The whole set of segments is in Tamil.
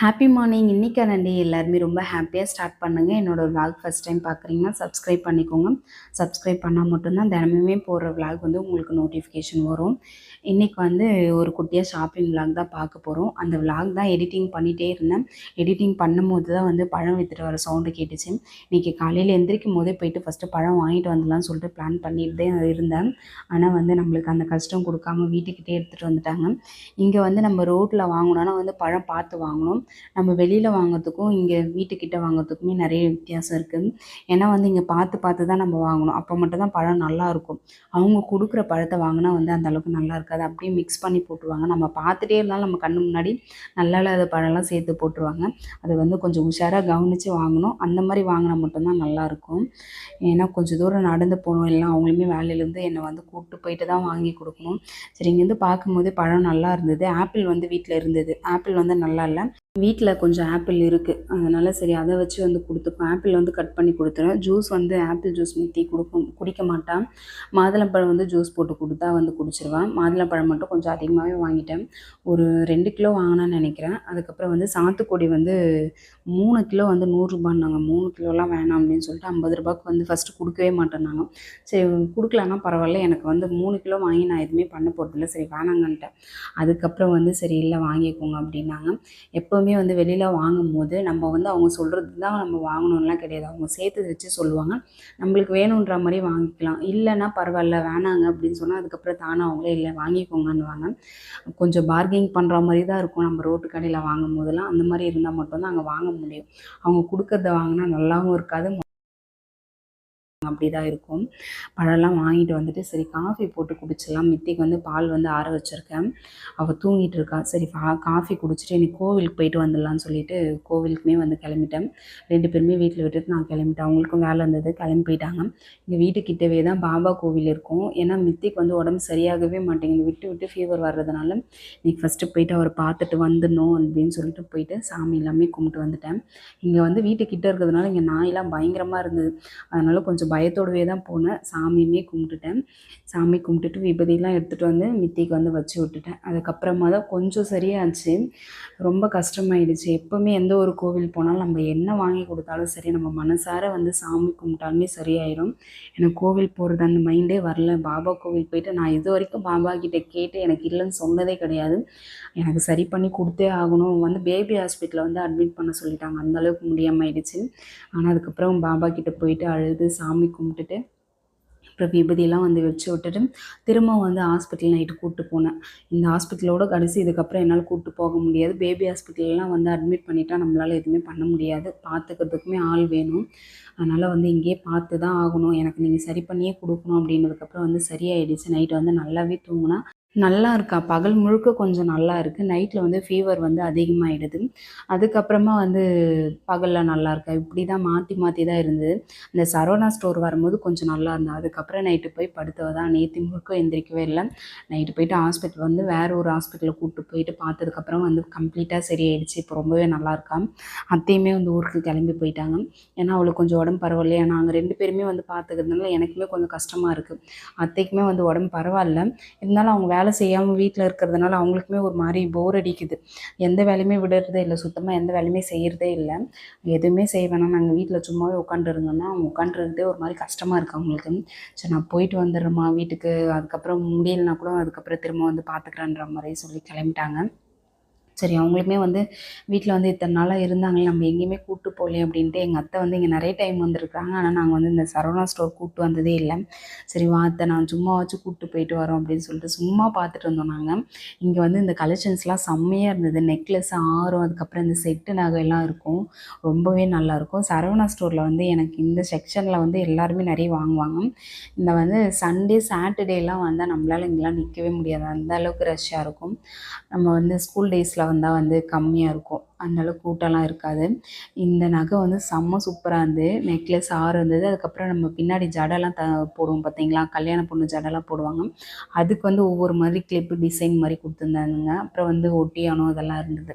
ஹாப்பி மார்னிங் இன்றைக்கான டே எல்லாருமே ரொம்ப ஹாப்பியாக ஸ்டார்ட் பண்ணுங்கள் என்னோடய விளாக் ஃபஸ்ட் டைம் பார்க்குறீங்கன்னா சப்ஸ்கிரைப் பண்ணிக்கோங்க. சப்ஸ்கிரைப் பண்ணால் மட்டும்தான் தினமுமே போடுற விளாக் வந்து உங்களுக்கு நோட்டிஃபிகேஷன் வரும். இன்றைக்கி வந்து ஒரு குட்டியாக ஷாப்பிங் விளாக் தான் பார்க்க போகிறோம் அந்த விளாக் தான் எடிட்டிங் பண்ணிகிட்டே இருந்தேன். எடிட்டிங் பண்ணும்போது தான் வந்து பழம் விற்றுட்டு வர சவுண்டு கேட்டுச்சு. இன்றைக்கி காலையில் எந்திரிக்கும் போதே போயிட்டு ஃபஸ்ட்டு பழம் வாங்கிட்டு வந்துடலாம்னு சொல்லிட்டு பிளான் பண்ணிட்டு இருந்தேன். ஆனால் வந்து நம்மளுக்கு அந்த கஷ்டம் கொடுக்காம வீட்டுக்கிட்டே எடுத்துகிட்டு வந்துட்டாங்க. இங்கே வந்து நம்ம ரோட்டில் வாங்கினோன்னா வந்து பழம் பார்த்து வாங்கணும். நம்ம வெளியில் வாங்குறதுக்கும் இங்கே வீட்டுக்கிட்ட வாங்கிறதுக்குமே நிறைய வித்தியாசம் இருக்குது ஏன்னா வந்து இங்கே பார்த்து பார்த்து தான் நம்ம வாங்கணும். அப்போ மட்டும் தான் பழம் நல்லாயிருக்கும் அவங்க கொடுக்குற பழத்தை வாங்கினா வந்து அந்தளவுக்கு நல்லா இருக்காது. அப்படியே மிக்ஸ் பண்ணி போட்டுருவாங்க. நம்ம பார்த்துட்டே இருந்தாலும் நம்ம கண்ணு முன்னாடி நல்லா இல்லாத பழம்லாம் சேர்த்து போட்டுருவாங்க. அது வந்து கொஞ்சம் உஷாராக கவனித்து வாங்கணும். அந்த மாதிரி வாங்கினா மட்டும்தான் நல்லாயிருக்கும் ஏன்னா கொஞ்சம் தூரம் நடந்து போகணும். எல்லாம் அவங்களுமே வேலையிலேருந்து என்னை வந்து கூப்பிட்டு போயிட்டு தான் வாங்கி கொடுக்கணும். சரி இங்கேருந்து பார்க்கும்போதே பழம் நல்லா இருந்தது. ஆப்பிள் வந்து வீட்டில் இருந்தது. ஆப்பிள் வந்து நல்லா இல்லை. வீட்டில் கொஞ்சம் ஆப்பிள் இருக்குது அதனால் சரி அதை வச்சு வந்து கொடுத்துப்போம். ஆப்பிள் வந்து கட் பண்ணி கொடுத்துருவேன் ஜூஸ் வந்து ஆப்பிள் ஜூஸ் மித்தி கொடுக்கும் குடிக்க மாட்டான். மாதுளம்பழம் வந்து ஜூஸ் போட்டு கொடுத்தா வந்து குடிச்சிருவான். மாதுளம்பழம் மட்டும் கொஞ்சம் அதிகமாகவே வாங்கிட்டேன். ஒரு ரெண்டு கிலோ வாங்கினான்னு நினைக்கிறேன். அதுக்கப்புறம் வந்து சாத்துக்குடி வந்து மூணு கிலோ வந்து நூறுரூபான்னாங்க மூணு கிலோலாம் வேணாம் அப்படின்னு சொல்லிட்டு ஐம்பது ரூபாய்க்கு வந்து ஃபஸ்ட்டு கொடுக்கவே மாட்டேன்னாங்க. சரி கொடுக்கலன்னா பரவாயில்ல. எனக்கு வந்து மூணு கிலோ வாங்கி நான் எதுவுமே பண்ண போகிறதில்ல சரி வேணாங்கன்ட்டேன். அதுக்கப்புறம் வந்து சரி இல்லை வாங்கிக்கோங்க அப்படின்னாங்க. எப்போவுமே வந்து வெளியில் வாங்கும்போது நம்ம வந்து அவங்க சொல்கிறது தான் நம்ம வாங்கணும்லாம் கிடையாது. அவங்க சேர்த்து வச்சு சொல்லுவாங்க. நம்மளுக்கு வேணுன்ற மாதிரி வாங்கிக்கலாம். இல்லைன்னா பரவாயில்ல வேணாங்க அப்படின்னு சொன்னால் அதுக்கப்புறம் தானே அவங்களே இல்லை வாங்கிக்கோங்கன்னுவாங்க. கொஞ்சம் பார்கிங் பண்ணுற மாதிரி தான் இருக்கும். நம்ம ரோட்டு கடையில் வாங்கும் போதெல்லாம் அந்த மாதிரி இருந்தால் மட்டும்தான் அங்கே வாங்க முடியும். அவங்க கொடுக்கறத வாங்கினா நல்லாவும் இருக்காது. அப்படி தான் இருக்கும். பழம்லாம் வாங்கிட்டு வந்துட்டு சரி காஃபி போட்டு குடிச்சிடலாம். மித்திக்கு வந்து பால் வந்து ஆற வச்சுருக்கேன். அவள் தூங்கிட்டு இருக்கா. சரி ஃபா காஃபி குடிச்சிட்டு இன்னைக்கு கோவிலுக்கு போயிட்டு வந்துடலாம்னு சொல்லிட்டு கோவிலுக்குமே வந்து கிளம்பிட்டேன். ரெண்டு பேருமே வீட்டில் விட்டுட்டு நான் கிளம்பிட்டேன். அவங்களுக்கும் வேலை இருந்தது கிளம்பி போயிட்டாங்க. இங்கே வீட்டுக்கிட்டவே தான் பாபா கோவில் இருக்கும். ஏன்னா மித்திக்கு வந்து உடம்பு சரியாகவே மாட்டேங்குது. விட்டு விட்டு ஃபீவர் வர்றதுனால இன்றைக்கி ஃபஸ்ட்டு போயிட்டு அவரை பார்த்துட்டு வந்துடணும் அப்படின்னு சொல்லிட்டு போயிட்டு சாமி எல்லாமே கும்பிட்டு வந்துட்டேன். இங்கே வந்து வீட்டுக்கிட்ட இருக்கிறதுனால இங்கே நாயெல்லாம் பயங்கரமாக இருந்தது. அதனால கொஞ்சம் பயத்தோடவே தான் போனேன். சாமியுமே கும்பிட்டுட்டேன். சாமி கும்பிட்டுட்டு விபதியெலாம் எடுத்துகிட்டு வந்து மித்திக்கு வந்து வச்சு விட்டுட்டேன். அதுக்கப்புறமா தான் கொஞ்சம் சரியாச்சு. ரொம்ப கஷ்டமாயிடுச்சு. எப்போவுமே எந்த ஒரு கோவில் போனாலும் நம்ம என்ன வாங்கி கொடுத்தாலும் சரி நம்ம மனசார வந்து சாமி கும்பிட்டாலுமே சரியாயிடும் எனக்கு கோவில் போகிறது அந்த மைண்டே வரல. பாபா கோவில் போயிட்டு நான் இது வரைக்கும் பாபா கிட்டே கேட்டு எனக்கு இல்லைன்னு சொன்னதே கிடையாது. எனக்கு சரி பண்ணி கொடுத்தே ஆகணும். வந்து பேபி ஹாஸ்பிட்டலில் வந்து அட்மிட் பண்ண சொல்லிட்டாங்க. அந்த அளவுக்கு முடியாமல் ஆயிடுச்சு. ஆனால் அதுக்கப்புறம் பாபா கிட்டே போயிட்டு அழுது சாமி கும்பிட்டுட்டு அப்புறம் விபதியெல்லாம் வந்து வச்சு விட்டுட்டு திரும்ப வந்து ஹாஸ்பிட்டல் நைட்டு கூப்பிட்டு போனேன். இந்த ஹாஸ்பிட்டலோட கடைசி இதுக்கப்புறம் என்னால் கூப்பிட்டு போக முடியாது. பேபி ஹாஸ்பிட்டல்லாம் வந்து அட்மிட் பண்ணிட்டா நம்மளால் எதுவுமே பண்ண முடியாது. பார்த்துக்கிறதுக்குமே ஆள் வேணும். அதனால் வந்து இங்கேயே பார்த்து தான் ஆகணும். எனக்கு நீங்கள் சரி பண்ணியே கொடுக்கணும் அப்படின்னதுக்கப்புறம் வந்து சரியாயிடுச்சு. நைட்டு வந்து நல்லாவே தூங்கினா நல்லா இருக்கா? பகல் முழுக்க கொஞ்சம் நல்லா இருக்குது நைட்டில் வந்து ஃபீவர் வந்து அதிகமாகிடுது அதுக்கப்புறமா வந்து பகலில் நல்லா இருக்கா? இப்படி தான் மாற்றி மாற்றி தான் இருந்தது. இந்த சரவணா ஸ்டோர் வரும்போது கொஞ்சம் நல்லா இருந்தா அதுக்கப்புறம் நைட்டு போய் படுத்தவ தான். நேற்று முழுக்க எந்திரிக்கவே இல்லை. நைட்டு போயிட்டு ஹாஸ்பிட்டல் வந்து வேற ஒரு ஹாஸ்பிட்டலில் கூப்பிட்டு போயிட்டு பார்த்ததுக்கப்புறம் வந்து கம்ப்ளீட்டாக சரியாயிடுச்சு. இப்போ ரொம்பவே நல்லா இருக்கா? அத்தையுமே வந்து ஊருக்கு கிளம்பி போயிட்டாங்க. ஏன்னா அவளுக்கு கொஞ்சம் உடம்பு பரவாயில்லையா? நாங்கள் ரெண்டு பேருமே வந்து பார்த்துக்கிறதுனால எனக்குமே கொஞ்சம் கஷ்டமாக இருக்குது அத்தைக்குமே வந்து உடம்பு பரவாயில்ல. இருந்தாலும் அவங்க வேலை செய்யாமல் வீட்டில் இருக்கிறதுனால அவங்களுக்குமே ஒரு மாதிரி போர் அடிக்குது. எந்த வேலையுமே விடுறதே இல்லை. சுத்தமாக எந்த வேலையுமே செய்கிறதே இல்லை. எதுவுமே செய்ய வேணாம். நாங்கள் வீட்டில் சும்மாவே உட்காந்துருந்தோம்னா அவங்க உட்காந்துருந்தே ஒரு மாதிரி கஷ்டமாக இருக்குது அவங்களுக்கு. சரி நான் போயிட்டு வந்துடுறேம்மா வீட்டுக்கு. அதுக்கப்புறம் முடியலனா கூட அதுக்கப்புறம் திரும்ப வந்து பார்த்துக்கிறேன்ற மாதிரி சொல்லி கிளம்பிட்டாங்க. சரி அவங்களுமே வந்து வீட்டில் வந்து இத்தனை நாளாக இருந்தாங்களே நம்ம எங்கேயுமே கூப்பிட்டு போகலையே அப்படின்ட்டு எங்கள் அத்தை வந்து இங்கே நிறைய டைம் வந்திருக்காங்க ஆனால் நாங்கள் வந்து இந்த சரவணா ஸ்டோர் கூப்பிட்டு வந்ததே இல்லை. சரி வா அத்தை நான் சும்மா வச்சு கூப்பிட்டு போயிட்டு வரோம் அப்படின்னு சொல்லிட்டு சும்மா பார்த்துட்டு இருந்தோம் நாங்கள் இங்கே வந்து இந்த கலெக்ஷன்ஸ்லாம் செம்மையாக இருந்தது. நெக்லஸ் ஆரம் அதுக்கப்புறம் இந்த செட்டு நகை எல்லாம் இருக்கும். ரொம்பவே நல்லாயிருக்கும் சரவணா ஸ்டோரில் வந்து எனக்கு இந்த செக்ஷனில் வந்து எல்லாருமே நிறைய வாங்குவாங்க. இந்த வந்து சண்டே சாட்டர்டேலாம் வந்தால் நம்மளால் இங்கெல்லாம் நிற்கவே முடியாது. அந்த அளவுக்கு ரஷ்ஷாக இருக்கும். நம்ம வந்து ஸ்கூல் டேஸில் தான் வந்து கம்மியாக இருக்கும். அந்தளவுக்கு கூட்டம்லாம் இருக்காது. இந்த நகை வந்து செம்ம சூப்பராக இருந்தது நெக்லஸ் ஆறு இருந்தது. அதுக்கப்புறம் நம்ம பின்னாடி ஜடைலாம் த போடுவோம் பார்த்தீங்களா கல்யாண பொண்ணு ஜடைலாம் போடுவாங்க. அதுக்கு வந்து ஒவ்வொரு மாதிரி கிளிப்பு டிசைன் மாதிரி கொடுத்துருந்தாங்க. அப்புறம் வந்து ஒட்டியானம் இதெல்லாம் இருந்தது.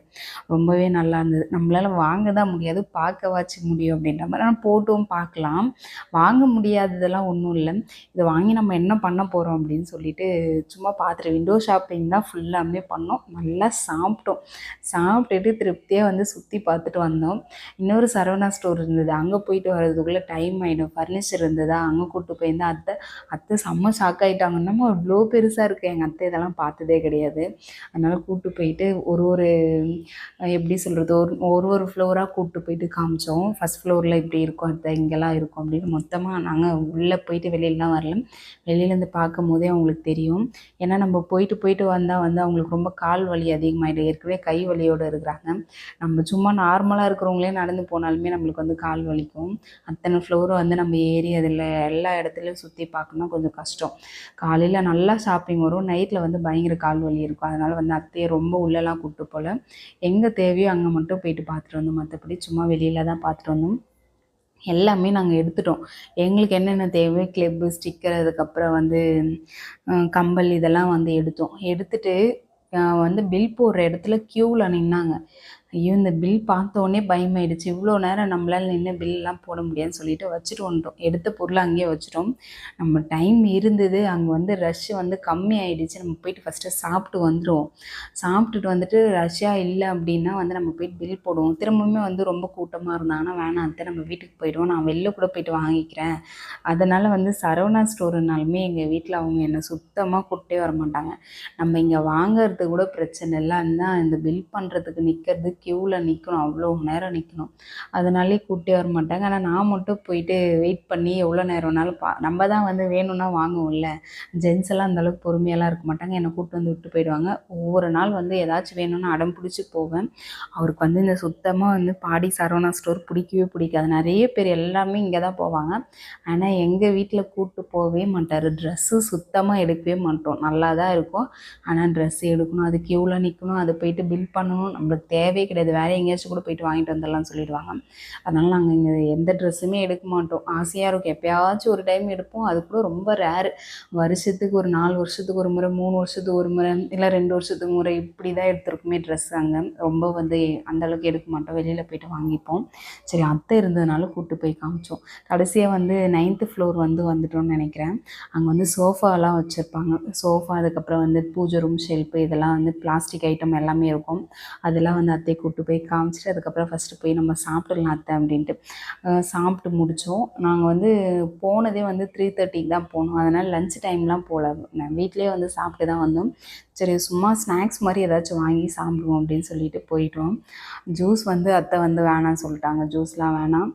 ரொம்பவே நல்லா இருந்தது. நம்மளால் வாங்க தான் முடியாது பார்க்கவாச்சு முடியும் அப்படின்ற மாதிரி. ஆனால் போட்டும் பார்க்கலாம். வாங்க முடியாததெல்லாம் ஒன்றும் இல்லை. இதை வாங்கி நம்ம என்ன பண்ண போகிறோம் அப்படின்னு சொல்லிட்டு சும்மா பார்த்துட்டு விண்டோ ஷாப்பிங் தான் ஃபுல்லாமே பண்ணோம். நல்லா சாப்பிட்டோம். சாப்பிட்டுட்டு திருப்தி சுற்றியே வந்து சுற்றி பார்த்துட்டு வந்தோம். இன்னொரு சரவணா ஸ்டோர் இருந்தது. அங்கே போயிட்டு வர்றதுக்குள்ளே டைம் ஆகிடும் ஃபர்னிச்சர் இருந்ததா? அங்கே கூப்பிட்டு போயிருந்தா அத்தை அத்தை செம்ம ஷாக் ஆகிட்டாங்க நம்ம இவ்வளோ பெருசாக இருக்குது எங்கள் அத்தை இதெல்லாம் பார்த்ததே கிடையாது. அதனால் கூப்பிட்டு போயிட்டு ஒரு ஒரு எப்படி சொல்கிறது ஒரு ஒரு ஒரு ஃப்ளோராக கூப்பிட்டு போயிட்டு காமிச்சோம். ஃபஸ்ட் ஃப்ளோரில் இப்படி இருக்கும் அத்தை இங்கெல்லாம் இருக்கும் அப்படின்னு. மொத்தமாக நாங்கள் உள்ளே போயிட்டு வெளியிலலாம் வரல. வெளியிலேருந்து பார்க்கும் போதே அவங்களுக்கு தெரியும். ஏன்னா நம்ம போயிட்டு போயிட்டு வந்தால் வந்து அவங்களுக்கு ரொம்ப கால் வலி அதிகமாகிடும் ஏற்கனவே கை வலியோடு இருக்கிறாங்க. நம்ம சும்மா நார்மலாக இருக்கிறவங்களே நடந்து போனாலுமே நம்மளுக்கு வந்து கால் வலிக்கும். அத்தனை ஃப்ளோரும் வந்து நம்ம ஏறி அதில் எல்லா இடத்துலையும் சுற்றி பார்க்கணும் கொஞ்சம் கஷ்டம். காலையில் நல்லா ஷாப்பிங் வரும். நைட்டில் வந்து பயங்கர கால் வலி இருக்கும். அதனால் வந்து அத்தையை ரொம்ப உள்ளெல்லாம் கூப்பிட்டு போல். எங்கே தேவையோ அங்கே மட்டும் போயிட்டு பார்த்துட்டு வந்தோம் மற்றபடி சும்மா வெளியில் தான் பார்த்துட்டு வந்தோம். எல்லாமே நாங்கள் எடுத்துட்டோம். எங்களுக்கு என்னென்ன தேவையோ கிளிப்பு ஸ்டிக்கர் அதுக்கப்புறம் வந்து கம்பல் இதெல்லாம் வந்து எடுத்தோம். எடுத்துட்டு வந்து பில் போடுற இடத்துல க்யூவில் நின்னாங்க. ஐயோ இந்த பில் பார்த்தோன்னே பயமாயிடுச்சு. இவ்வளோ நேரம் நம்மளால் நின்று பில்லாம் போட முடியாதுன்னு சொல்லிட்டு வச்சுட்டு வந்துட்டோம். எடுத்த பொருளை அங்கேயே வச்சுட்டோம். நம்ம டைம் இருந்தது. அங்கே வந்து ரஷ் வந்து கம்மி ஆகிடுச்சு நம்ம போயிட்டு ஃபஸ்ட்டு சாப்பிட்டு வந்துடுவோம் சாப்பிட்டுட்டு வந்துட்டு ரஷ்ஷாக இல்லை அப்படின்னா வந்து நம்ம போயிட்டு பில் போடுவோம். திரும்பவுமே வந்து ரொம்ப கூட்டமாக இருந்தாங்கன்னா வேணாம் அத்தை நம்ம வீட்டுக்கு போயிடுவோம். நான் வெளில கூட போயிட்டு வாங்கிக்கிறேன். அதனால் வந்து சரவணா ஸ்டோருனாலுமே எங்கள் வீட்டில் அவங்க என்னை சுத்தமாக கூப்பிட்டே வர மாட்டாங்க. நம்ம இங்கே வாங்கிறது கூட பிரச்சனை இல்லை. அந்த இந்த பில் பண்ணுறதுக்கு நிற்கிறது க்யூவில் நிற்கணும் அவ்வளோ நேரம் நிற்கணும் அதனாலே கூப்பிட்டே வர மாட்டாங்க. ஆனால் நான் மட்டும் போயிட்டு வெயிட் பண்ணி எவ்வளோ நேரம் வேணாலும் பா நம்ம தான் வந்து வேணும்னா வாங்குவோம்ல. ஜென்ஸ் எல்லாம் அந்தளவுக்கு பொறுமையெல்லாம் இருக்க மாட்டாங்க. என்னை கூப்பிட்டு வந்து விட்டு போயிடுவாங்க. ஒவ்வொரு நாள் வந்து ஏதாச்சும் வேணும்னா அடம் பிடிச்சி போவேன். அவருக்கு வந்து இந்த சுத்தமாக வந்து பாடி சரவணா ஸ்டோர் பிடிக்கவே பிடிக்காது. நிறைய பேர் எல்லாமே இங்கே தான் போவாங்க. ஆனால் எங்கள் வீட்டில் கூப்பிட்டு போகவே மாட்டார். ட்ரெஸ்ஸு சுத்தமாக எடுக்கவே மாட்டோம். நல்லா தான் இருக்கும். ஆனால் ட்ரெஸ் எடுக்கணும் அது க்யூவில் நிற்கணும் அது போயிட்டு பில் பண்ணணும். நம்மளுக்கு தேவை கிடையாது. வேறு எங்கேயாச்சும் கூட போயிட்டு வாங்கிட்டு வந்துடலாம்னு சொல்லிடுவாங்க. அதனால் நாங்கள் இங்கே எந்த ட்ரெஸ்ஸுமே எடுக்க மாட்டோம். ஆசையாக இருக்கும். எப்போயாச்சும் ஒரு டைம் எடுப்போம். அது கூட ரொம்ப ரேரு வருஷத்துக்கு ஒரு நாலு வருஷத்துக்கு ஒரு முறை மூணு வருஷத்துக்கு ஒரு முறை இல்லை ரெண்டு வருஷத்துக்கு முறை இப்படி தான் எடுத்துருக்குமே ட்ரெஸ் அங்கே. ரொம்ப வந்து அந்தளவுக்கு எடுக்க மாட்டோம். வெளியில் போயிட்டு வாங்கிப்போம். சரி அத்தை இருந்ததுனால கூப்பிட்டு போய் காமிச்சோம். கடைசியாக வந்து நைன்த்து ஃப்ளோர் வந்து வந்துட்டோம்னு நினைக்கிறேன். அங்கே வந்து சோஃபாலாம் வச்சுருப்பாங்க. சோஃபா அதுக்கப்புறம் வந்து பூஜை ரூம் ஷெல்ஃபு இதெல்லாம் வந்து பிளாஸ்டிக் ஐட்டம் எல்லாமே இருக்கும். அதெல்லாம் வந்து அத்தை கூப்பிட்டு போய் காமிச்சிட்டு அதுக்கப்புறம் ஃபஸ்ட்டு போய் நம்ம சாப்பிடலாம் அத்தை அப்படின்ட்டு. சாப்பிட்டு முடித்தோம் நாங்கள் வந்து போனதே வந்து த்ரீ தேர்ட்டிக்கு தான் போனோம். அதனால் லஞ்ச் டைம்லாம் போகல நான் வீட்டிலே வந்து சாப்பிட்டு தான் வந்தோம். சரி சும்மா ஸ்நாக்ஸ் மாதிரி ஏதாச்சும் வாங்கி சாப்பிடுவோம் அப்படின்னு சொல்லிட்டு போயிட்டோம். ஜூஸ் வந்து அத்தை வந்து வேணாம்னு சொல்லிட்டாங்க. ஜூஸ்லாம் வேணாம்.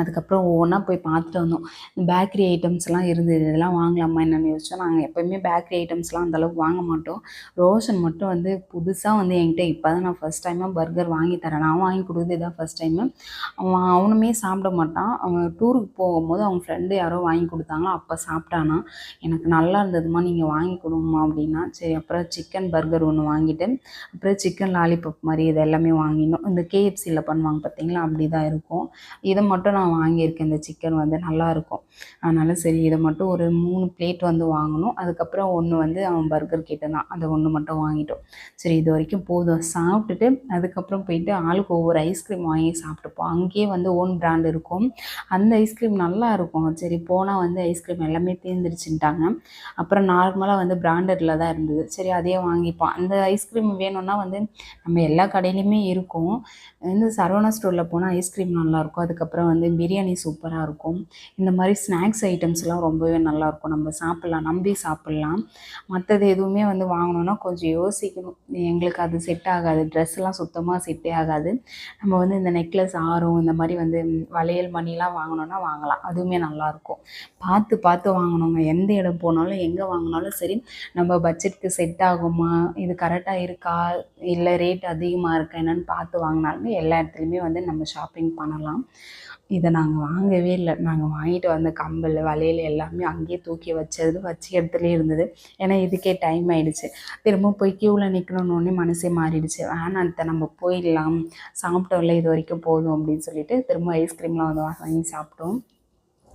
அதுக்கப்புறம் ஒவ்வொன்றா போய் பார்த்துட்டு வந்தோம். பேக்கரி ஐட்டம்ஸ்லாம் இருந்தது. இதெல்லாம் வாங்கலாமா என்னென்னு யோசிச்சோம். நாங்கள் எப்போயுமே பேக்கரி ஐட்டம்ஸ்லாம் அந்தளவுக்கு வாங்க மாட்டோம். ரோஷன் மட்டும் வந்து புதுசாக வந்து என்கிட்ட இப்போ தான் நான் ஃபஸ்ட் டைமாக பர்கர் வாங்கி தரேன். நான் வாங்கி கொடுக்குறது இதான் ஃபஸ்ட் டைமு அவன் அவனுமே சாப்பிட மாட்டான். அவன் டூருக்கு போகும்போது அவங்க ஃப்ரெண்டு யாரோ வாங்கி கொடுத்தாங்களோ அப்போ சாப்பிட்டானா. எனக்கு நல்லா இருந்ததுமா நீங்கள் வாங்கி கொடுங்கம்மா அப்படின்னா. சரி அப்புறம் சிக்கன் பர்கர் ஒன்று வாங்கிட்டு அப்புறம் சிக்கன் லாலிபப் மாதிரி இது எல்லாமே வாங்கினோம். இந்த கேஎஃப்சியில் பண்ணுவாங்க பார்த்தீங்களா அப்படி தான் இருக்கும். இதை மட்டும் நான் வாங்கியிருக்கேன். இந்த சிக்கன் வந்து நல்லாயிருக்கும் அதனால் சரி இதை மட்டும் ஒரு மூணு பிளேட் வந்து வாங்கணும். அதுக்கப்புறம் ஒன்று வந்து அவன் பர்கர் கேட்டிருந்தான் அதை ஒன்று மட்டும் வாங்கிட்டோம். சரி இது வரைக்கும் போதும். சாப்பிட்டுட்டு அதுக்கப்புறம் போயிட்டு ஆளுக்கு ஒவ்வொரு ஐஸ்கிரீம் வாங்கி சாப்பிட்டுப்போம். அங்கேயே வந்து ஓன் பிராண்ட் இருக்கும். அந்த ஐஸ்கிரீம் நல்லா இருக்கும். சரி போனால் வந்து ஐஸ்கிரீம் எல்லாமே தீர்ந்துருச்சுட்டாங்க அப்புறம் நார்மலாக வந்து பிராண்டடில் தான் இருந்தது. சரி அதே வாங்கிப்போம். அந்த ஐஸ்கிரீம் வேணும்னா வந்து நம்ம எல்லா கடையிலையுமே இருக்கும். இந்த சரவணா ஸ்டோரில் போனால் ஐஸ்கிரீம் நல்லாயிருக்கும் அதுக்கப்புறம் வந்து பிரியாணி சூப்பராக இருக்கும். இந்த மாதிரி ஸ்நாக்ஸ் ஐட்டம்ஸ்லாம் ரொம்பவே நல்லாயிருக்கும் நம்ம சாப்பிட்லாம் நம்பி சாப்பிட்லாம். மற்றது எதுவுமே வந்து வாங்கணுன்னா கொஞ்சம் யோசிக்கணும். எங்களுக்கு அது செட் ஆகாது. ட்ரெஸ்லாம் சுத்தமாக செட்டே ஆகாது. நம்ம வந்து இந்த நெக்லஸ் ஆரம் இந்த மாதிரி வந்து வளையல் மணிலாம் வாங்கணுன்னா வாங்கலாம். அதுவுமே நல்லாயிருக்கும் பார்த்து பார்த்து வாங்கணுங்க. எந்த இடம் போனாலும் எங்கே வாங்கினாலும் சரி நம்ம பட்ஜெட்டுக்கு செட் ஆகுமா? இது கரெக்டாக இருக்கா? இல்லை ரேட் அதிகமாக இருக்கா? என்னென்னு பார்த்து வாங்கினாலுமே எல்லா இடத்துலையுமே வந்து நம்ம ஷாப்பிங் பண்ணலாம். இதை நாங்கள் வாங்கவே இல்லை. நாங்கள் வாங்கிட்டு வந்த கம்பல் வளையல் எல்லாமே அங்கேயே தூக்கி வச்சது வச்ச இடத்துலையே இருந்தது. ஏன்னா இதுக்கே டைம் ஆயிடுச்சு. திரும்ப போய் க்யூவில் நிற்கணுன்னே மனசே மாறிடுச்சு. வேணாம் நம்ம போயிடலாம். சாப்பிட்டோம்ல இது வரைக்கும் போதும் அப்படின்னு சொல்லிட்டு திரும்ப ஐஸ்கிரீம்லாம் வந்து வாங்கி சாப்பிட்டோம்.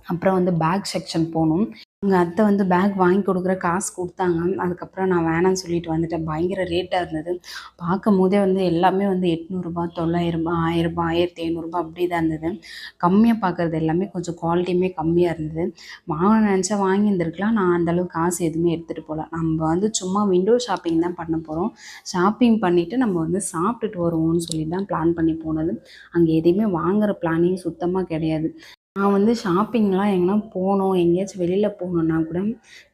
அப்புறம் வந்து பேக் செக்ஷன் போகணும் எங்கள் அத்தை வந்து பேக் வாங்கி கொடுக்குற காசு கொடுத்தாங்க. அதுக்கப்புறம் நான் வேணாம்னு சொல்லிட்டு வந்துட்டேன். பயங்கர ரேட்டாக இருந்தது. பார்க்கும் போதே வந்து எல்லாமே வந்து எட்நூறுபா தொள்ளாயிரரூபா ஆயிரரூபா ஆயிரத்தி ஐநூறுரூபா அப்படி தான் இருந்தது. கம்மியாக பார்க்குறது எல்லாமே கொஞ்சம் குவாலிட்டியுமே கம்மியாக இருந்தது. வாங்க நினச்சா வாங்கியிருந்துருக்கலாம். நான் அந்தளவுக்கு காசு எதுவுமே எடுத்துகிட்டு போகல நம்ம வந்து சும்மா விண்டோ ஷாப்பிங் தான் பண்ண போகிறோம் ஷாப்பிங் பண்ணிவிட்டு நம்ம வந்து சாப்பிட்டுட்டு வருவோம்னு சொல்லி தான் பிளான் பண்ணி போனது. அங்கே எதையுமே வாங்குற பிளானிங் சுத்தமாக கிடையாது. நான் வந்து ஷாப்பிங்லாம் எங்கேனா போகணும். எங்கேயாச்சும் வெளியில் போகணுன்னா கூட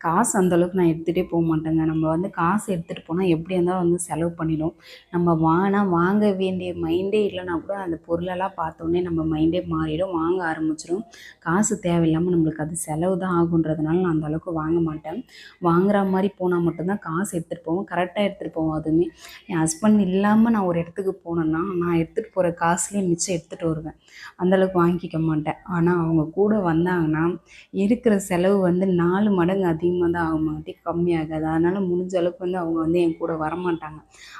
காசு அந்தளவுக்கு நான் எடுத்துகிட்டே போக மாட்டேங்க. நம்ம வந்து காசு எடுத்துகிட்டு போனால் எப்படி இருந்தாலும் வந்து செலவு பண்ணிடும். நம்ம வாங்கினா வாங்க வேண்டிய மைண்டே இல்லைனா கூட அந்த பொருளெல்லாம் பார்த்தோன்னே நம்ம மைண்டே மாறிடும். வாங்க ஆரம்பிச்சிடும் காசு தேவையில்லாமல் நம்மளுக்கு அது செலவு தான் ஆகுன்றதுனால நான் அந்தளவுக்கு வாங்க மாட்டேன். வாங்குற மாதிரி போனால் மட்டும்தான் காசு எடுத்துகிட்டு போவோம் கரெக்டாக எடுத்துகிட்டு போவோம் அதுவுமே. என் ஹஸ்பண்ட் இல்லாமல் நான் ஒரு இடத்துக்கு போனேன்னா நான் எடுத்துகிட்டு போகிற காசுலேயே மிச்சம் எடுத்துகிட்டு வருவேன். அந்தளவுக்கு வாங்கிக்க மாட்டேன். ஆனால் அவங்க கூட வந்தாங்கன்னா இருக்கிற செலவு வந்து நாலு மடங்கு அதிகமாக தான் ஆகுமாட்டி கம்மியாகாது. அதனால் முடிஞ்ச அளவுக்கு வந்து அவங்க வந்து என் கூட வரமாட்டாங்க.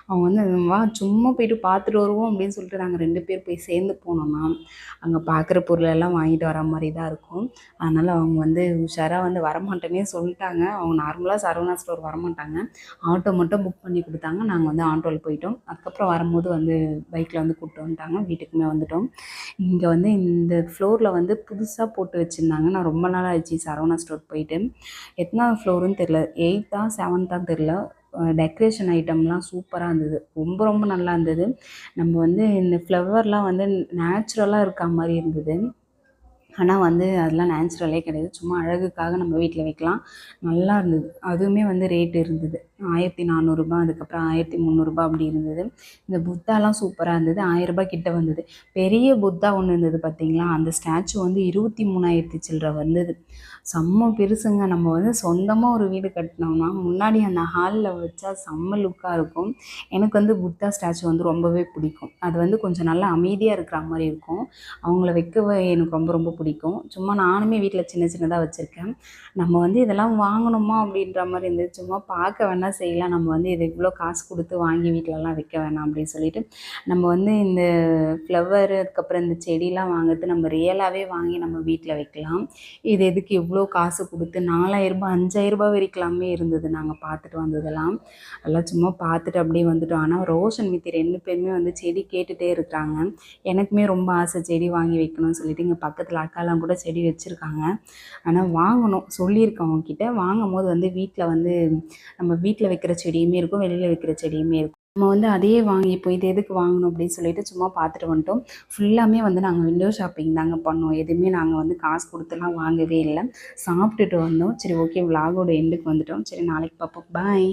அவங்க வந்து வா சும்மா போயிட்டு பார்த்துட்டு வருவோம் அப்படின்னு சொல்லிட்டு நாங்கள் ரெண்டு பேர் போய் சேர்ந்து போனோம்னா அங்கே பார்க்குற பொருளெல்லாம் வாங்கிட்டு வர மாதிரி தான் இருக்கும். அதனால் அவங்க வந்து உஷாராக வந்து வரமாட்டேனே சொல்லிட்டாங்க. அவங்க நார்மலாக சரவணா ஸ்டோர் வரமாட்டாங்க. ஆட்டோ மட்டும் புக் பண்ணி கொடுத்தாங்க. நாங்கள் வந்து ஆட்டோவில் போயிட்டோம். அதுக்கப்புறம் வரும்போது வந்து பைக்கில் வந்து கூப்பிட்டு வந்துட்டாங்க. வீட்டுக்குமே வந்துட்டோம். இங்கே வந்து இந்த ஃப்ளோரில் வந்து புதுசாக போட்டு வச்சுருந்தாங்க. நான் ரொம்ப நாள் ஆயிடுச்சு சரவணா ஸ்டோர் போயிட்டு. எத்தனாவது ஃப்ளோருன்னு தெரில எயித்தா செவன்த்தாக தெரில டெக்கரேஷன் ஐட்டம்லாம் சூப்பராக இருந்தது. ரொம்ப ரொம்ப நல்லா இருந்தது. நம்ம வந்து இந்த ஃப்ளவர்லாம் வந்து நேச்சுரலாக இருக்க மாதிரி இருந்தது. ஆனால் வந்து அதெல்லாம் நேச்சுரலே கிடையாது. சும்மா அழகுக்காக நம்ம வீட்டில் வைக்கலாம். நல்லா இருந்தது. அதுவுமே வந்து ரேட் இருந்தது. ஆயிரத்தி நானூறுரூபா அதுக்கப்புறம் ஆயிரத்தி முந்நூறுரூபா அப்படி இருந்தது. இந்த புத்தாலாம் சூப்பராக இருந்தது. ஆயிரரூபா கிட்ட வந்தது. பெரிய புத்தா ஒன்று இருந்தது பார்த்தீங்களா அந்த ஸ்டாச்சு வந்து இருபத்தி மூணாயிரத்தி சில்லற வந்தது. செம்ம பெருசுங்க. நம்ம வந்து சொந்தமாக ஒரு வீடு கட்டினோம்னா முன்னாடி அந்த ஹாலில் வச்சா செம்ம லுக்காக இருக்கும். எனக்கு வந்து புத்தா ஸ்டாச்சு வந்து ரொம்பவே பிடிக்கும். அது வந்து கொஞ்சம் நல்லா அமைதியாக இருக்கிற மாதிரி இருக்கும். அவங்கள வைக்கவே எனக்கு ரொம்ப ரொம்ப பிடிக்கும் பிடிக்கும். சும்மா நானுமே வீட்டில் சின்ன சின்னதாக வச்சுருக்கேன். நம்ம வந்து இதெல்லாம் வாங்கணுமா அப்படின்ற மாதிரி இருந்தது. சும்மா பார்க்க வேணால் செய்யலாம். நம்ம வந்து இது இவ்வளோ காசு கொடுத்து வாங்கி வீட்டிலலாம் வைக்க வேணாம் அப்படின்னு சொல்லிட்டு நம்ம வந்து இந்த ஃப்ளவர் அதுக்கப்புறம் இந்த செடிலாம் வாங்குறது நம்ம ரியலாகவே வாங்கி நம்ம வீட்டில் வைக்கலாம். இது எதுக்கு இவ்வளோ காசு கொடுத்து நாலாயிரரூபா அஞ்சாயிரரூபா வரைக்கலாமே இருந்தது நாங்கள் பார்த்துட்டு வந்ததெல்லாம். எல்லாம் சும்மா பார்த்துட்டு அப்படியே வந்துட்டோம். ஆனால் ரோஷன் மித்தி ரெண்டு பேருமே வந்து செடி கேட்டுகிட்டே இருக்கிறாங்க. எனக்குமே ரொம்ப ஆசை செடி வாங்கி வைக்கணும்னு சொல்லிட்டு இங்கே பக்கத்தில் அக்காலாம் கூட செடி வச்சுருக்காங்க. ஆனால் வாங்கணும். சொல்லியிருக்கேன் அவங்கக்கிட்ட வாங்கும் போது வந்து வீட்டில் வந்து நம்ம வீட்டில் வைக்கிற செடியுமே இருக்கும் வெளியில் வைக்கிற செடியுமே இருக்கும். நம்ம வந்து அதையே வாங்கி இப்போ இது எதுக்கு வாங்கணும் அப்படின்னு சொல்லிட்டு சும்மா பார்த்துட்டு வந்துட்டோம். ஃபுல்லாமே வந்து நாங்கள் விண்டோ ஷாப்பிங் தாங்க பண்ணோம். எதுவுமே நாங்கள் வந்து காசு கொடுத்துலாம் வாங்கவே இல்லை. சாப்பிட்டுட்டு வந்தோம். சரி ஓகே விலாகோட எண்டுக்கு வந்துட்டோம். சரி நாளைக்கு பார்ப்போம். பாய்